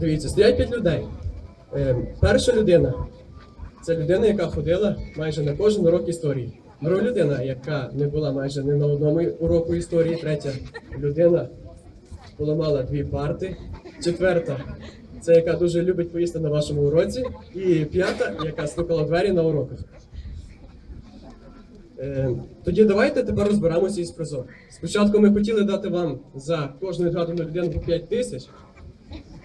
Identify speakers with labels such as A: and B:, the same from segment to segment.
A: Дивіться, стоять п'ять людей. Е, перша людина це людина, яка ходила майже на кожен урок історії. Друга людина, яка не була майже ні на одному уроку історії. Третя людина поламала дві парти. Четверта це яка дуже любить поїсти на вашому уроці. І п'ята, яка стукала двері на уроках. Е, Тоді давайте тепер розберемося із призом. Спочатку ми хотіли дати вам за кожну відгадану людину по 5 тисяч.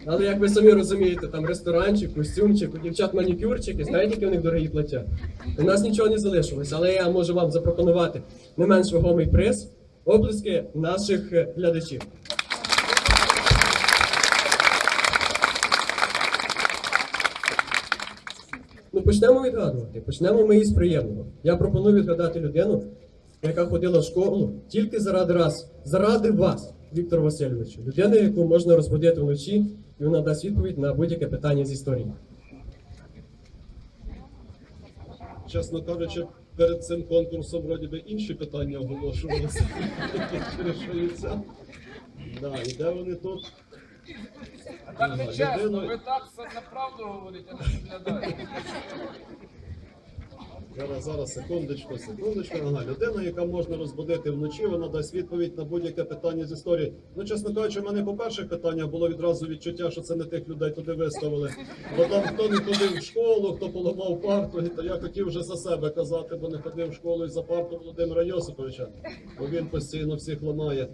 A: Але як ви самі розумієте, там ресторанчик, костюмчик, у дівчат манікюрчики, знаєте, які в них дорогі плаття? У нас нічого не залишилось, але я можу вам запропонувати не менш вагомий приз облиски наших е, глядачів. Ну, почнемо відгадувати. Почнемо ми із приємного. Я пропоную відгадати людину, яка ходила в школу тільки заради раз, заради вас, Віктор Васильович. Людина, яку можна розбудити вночі, і вона дасть відповідь на будь-яке питання з історії.
B: Чесно кажучи, перед цим конкурсом вроді би інші питання оголошувалися. Да, і де вони тут?
C: Так не чесно, ви так все неправду говорите, а не виглядаєте.
B: Зараз, зараз, секундочку, секундочку. Ага, людина, яка можна розбудити вночі, вона дасть відповідь на будь-яке питання з історії. Ну, чесно кажучи, в мене по перших питаннях було відразу відчуття, що це не тих людей туди виставили. Бо там хто не ходив в школу, хто поламав парту, то я хотів вже за себе казати, бо не ходив в школу і за парту Володимира Йосиповича, бо він постійно всіх ламає.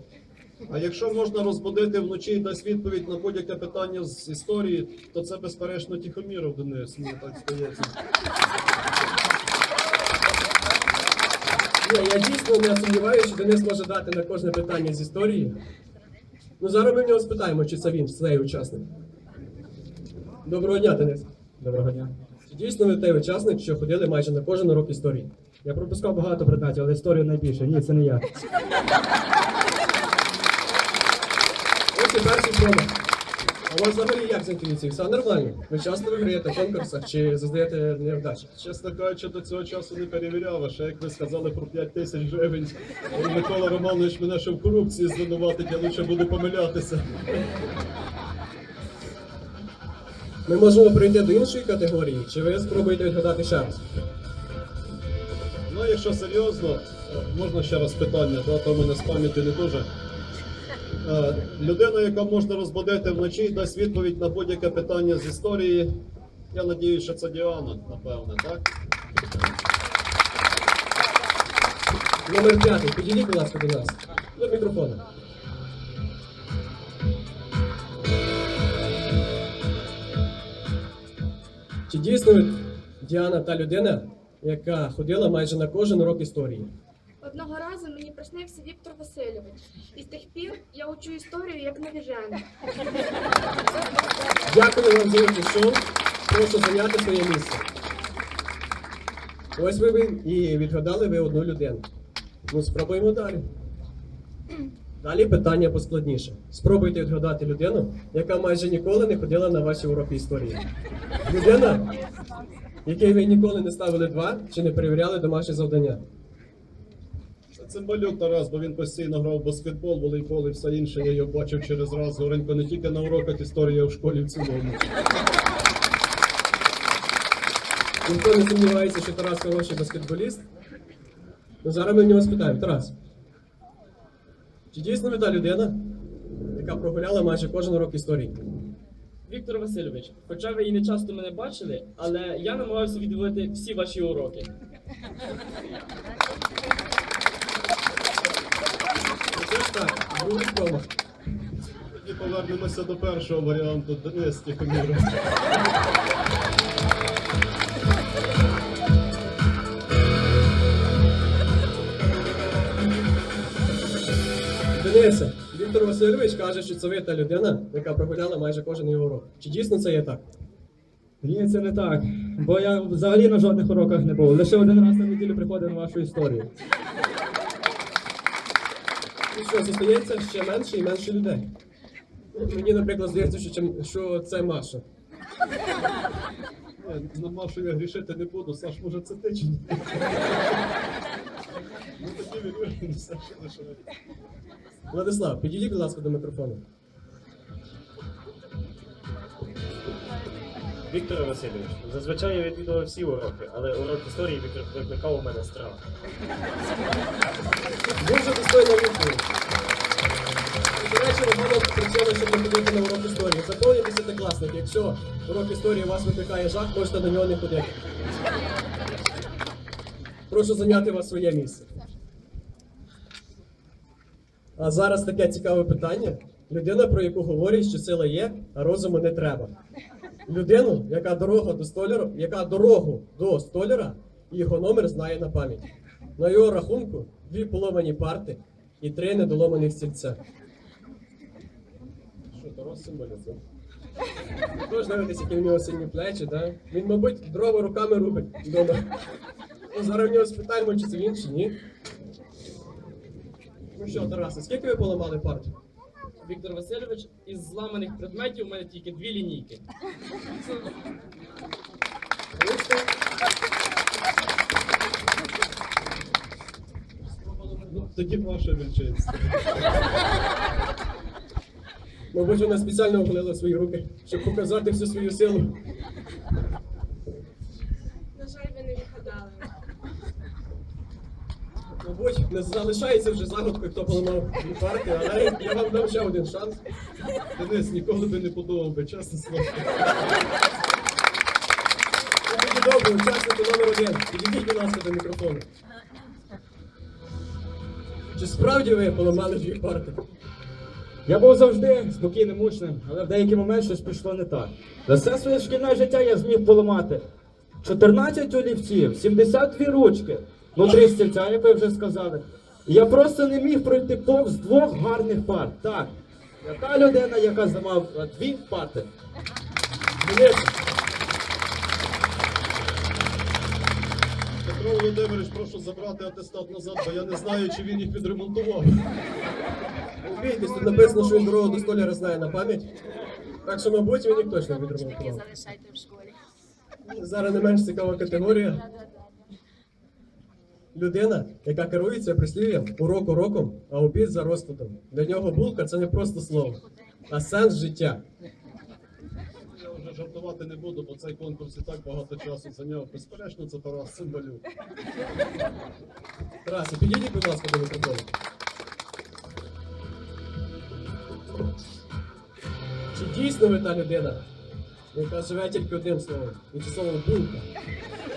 B: А якщо можна розбудити вночі і дасть відповідь на будь-яке питання з історії, то це безперечно Тихоміров Денис, мені так здається.
A: Ні, я дійсно не сумніваюся, що Денис може дати на кожне питання з історії. Ну, зараз ми в нього спитаємо, чи це він цей учасник. Доброго дня, Денис.
D: Доброго дня.
A: Чи дійсно ви той учасник, що ходили майже на кожен урок історії?
D: Я пропускав багато предметів, але історію найбільше. Ні, це не я.
A: Ось і перший промах. А взагалі як з інтуїцією? Все нормально? Ви часто виграєте в конкурсах чи зазнаєте невдачі?
B: Чесно кажучи, до цього часу не перевіряв, а ще як ви сказали про 5 тисяч гривень, Микола Романович мене ще в корупції звинуватить, я лише буду помилятися.
A: Ми можемо перейти до іншої категорії, чи ви спробуєте відгадати ще раз?
B: Ну, якщо серйозно, можна ще раз питання, да, то мене з пам'яті не дуже. Е, Людина, яка можна розбудити вночі, дасть відповідь на будь-яке питання з історії. Я надіюсь, що це Діана, напевне, так?
A: Номер п'ятий. Підійдіть, будь ласка, до нас. До мікрофона. Чи дійсно Діана та людина, яка ходила майже на кожен урок історії?
E: Одного разу мені приснився Віктор Васильович, і з тих пір я учу історію як навіжена.
A: Дякую вам за прийшов. Прошу зайняти своє місце. Ось ви, ви і відгадали ви одну людину. Ну, спробуємо далі. Далі питання поскладніше. Спробуйте відгадати людину, яка майже ніколи не ходила на ваші уроки історії. Людина, якій ви ніколи не ставили два чи не перевіряли домашні завдання.
B: Цимбалюк Тарас, бо він постійно грав баскетбол, волейбол і все інше. Я його бачив через раз горенько не тільки на уроках історії, а в школі в цілому.
A: Ніхто не сумнівається, що Тарас хороший баскетболіст. Ну зараз ми в нього спитаємо. Тарас. Чи дійсно ви та людина, яка прогуляла майже кожен урок історії?
F: Віктор Васильович, хоча ви і не часто мене бачили, але я намагався відвідувати всі ваші уроки.
A: Так, другий.
B: Тоді повернемося до першого варіанту Денис Тихоміров.
A: Денисе, Віктор Васильович каже, що це ви та людина, яка прогуляла майже кожен його урок. Чи дійсно це є так?
D: Ні, це не так. Бо я взагалі на жодних уроках не був. Лише один раз на неділю приходив на вашу історію.
A: І що, зостається ще менше і менше людей. Мені, наприклад, здається, що, що це Маша.
B: На Машу я грішити не буду, Саш, може це ти чи? Ну.
A: Владислав, підійдіть, будь ласка, до мікрофону.
G: Віктор Васильович, зазвичай я відвідував всі уроки, але урок історії Віктор викликав у мене страх.
A: Дуже достойна відповідь. До речі, рахунок при щоб ходити на урок історії. Запомніть десятикласник, якщо урок історії вас викликає жах, можете на нього не ходити. Прошу зайняти вас своє місце. А зараз таке цікаве питання. Людина, про яку говорять, що сила є, а розуму не треба. Людину, яка дорога до столяра, яка дорогу до столяра і його номер знає на пам'ять. На його рахунку дві поломані парти і три недоломаних стільця. Що, Тарас символізм? Тож дивитися, які в нього сильні плечі, да? Він, мабуть, дрова руками робить вдома. Ну, зараз в нього спитаємо, чи це він, чи ні. Ну що, Тарасе, скільки ви поламали парт?
F: Віктор Васильович, із зламаних предметів у мене тільки дві лінійки.
B: Ну, тоді ваше вельчинство.
A: Мабуть, вона спеціально оголила свої руки, щоб показати всю свою силу.
E: На жаль, ви не вигадали.
A: Мабуть, не залишається вже загадкою, хто поламав парти, але я вам дам ще один шанс.
B: Денис ніколи би не подумав би, чесне слово.
A: Дуже добре, учасники номер один. Підійдіть, будь ласка, до мікрофону. Чи справді ви поламали дві парти?
D: Я був завжди спокійним учнем, але в деякий момент щось пішло не так. За все своє шкільне життя я зміг поламати 14 олівців, 72 ручки, ну три стільця, як ви вже сказали. Я просто не міг пройти повз двох гарних пар. Так, я та людина, яка зламав е, дві парти.
A: Дивіться,
B: Петро Володимирович, прошу забрати атестат назад, бо я не знаю, чи він їх відремонтував.
A: Бійтесь, тут написано, що він дорогу до столяра знає на пам'ять. Так що, мабуть, він їх точно відремонтував.
H: залишайте в школі.
A: Зараз не менш цікава категорія. Людина, яка керується прислів'ям урок уроком, а обід за розкладом. Для нього булка це не просто слово, а сенс життя.
B: Я вже жартувати не буду, бо цей конкурс і так багато часу зайняв. Безперечно, це Тарас Цимбалюк.
A: Тарасе, підійдіть, будь ласка, до мікрофону. Чи дійсно ви та людина, яка живе тільки одним словом, і це слово булка?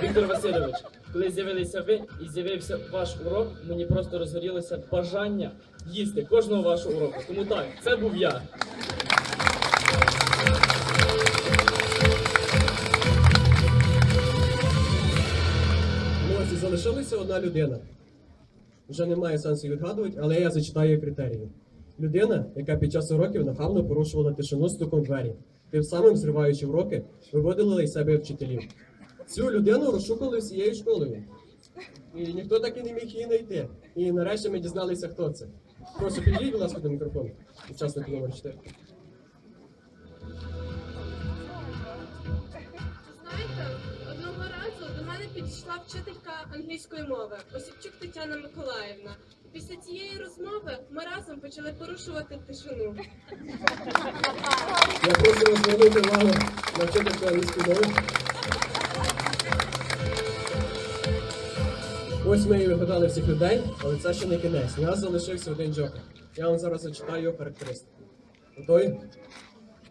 F: Віктор Васильович, коли з'явилися ви і з'явився ваш урок, мені просто розгорілося бажання їсти кожного вашого уроку. Тому так, це був я.
A: Ну ось і залишилася одна людина. Вже немає сенсу відгадувати, але я зачитаю критерії. Людина, яка під час уроків нахабно порушувала тишину стуком двері, тим самим зриваючи уроки, виводила із себе вчителів. Цю людину розшукали всією школою. І ніхто так і не міг її знайти. І нарешті ми дізналися, хто це. Прошу підійдіть, будь ласка, до мікрофону. Учасник номер 4.
E: Знаєте, одного разу до мене підійшла вчителька англійської мови Осіпчук Тетяна Миколаївна. Після цієї розмови ми разом почали порушувати тишину.
A: Я прошу вас звернути увагу на вчительку англійської мови. Ось ми і вигадали всіх людей, але це ще не кінець. У нас залишився один джокер. Я вам зараз зачитаю його характеристики. Готові?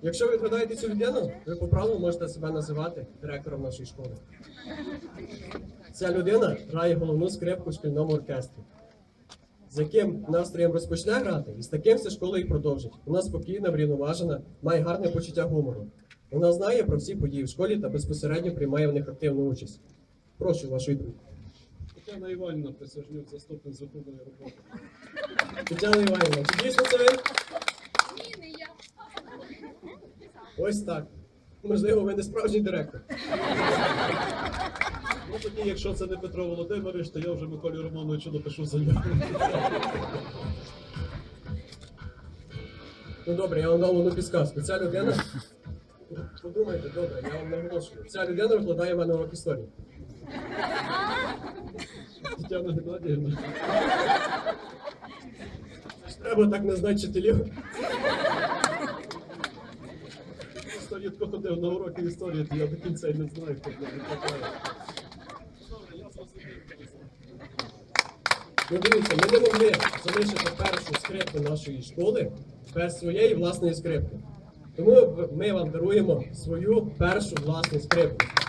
A: Якщо ви вгадаєте цю людину, ви по праву можете себе називати директором нашої школи. Ця людина грає головну скрипку в шкільному оркестрі. З яким настроєм розпочне грати, і з таким вся школа і продовжить. Вона спокійна, врівноважена, має гарне почуття гумору. Вона знає про всі події в школі та безпосередньо приймає в них активну участь. Прошу вашу відповідь.
B: Тетяна Іванівна Присяжнюк, заступник законної роботи.
A: Тетяна Іванівна, чи дійсно це ви?
H: Ні, не я.
A: Ось так. Можливо, ви не справжній директор.
B: Ну тоді, якщо це не Петро Володимирович, то я вже Миколі Романовичу напишу заяву.
A: Ну добре, я вам дам одну підсказку. Ця людина. Подумайте, добре, я вам наголошую. Ця людина викладає в мене урок історії.
B: Тетяна Геннадіївна.
A: Треба так не вчителів.
B: Історія рідко ходив на уроки історії, то я до кінця й не знаю, хто мене відповідає.
A: Ну дивіться, ми не могли залишити першу скрипку нашої школи без своєї власної скрипки. Тому ми вам даруємо свою першу власну скрипку.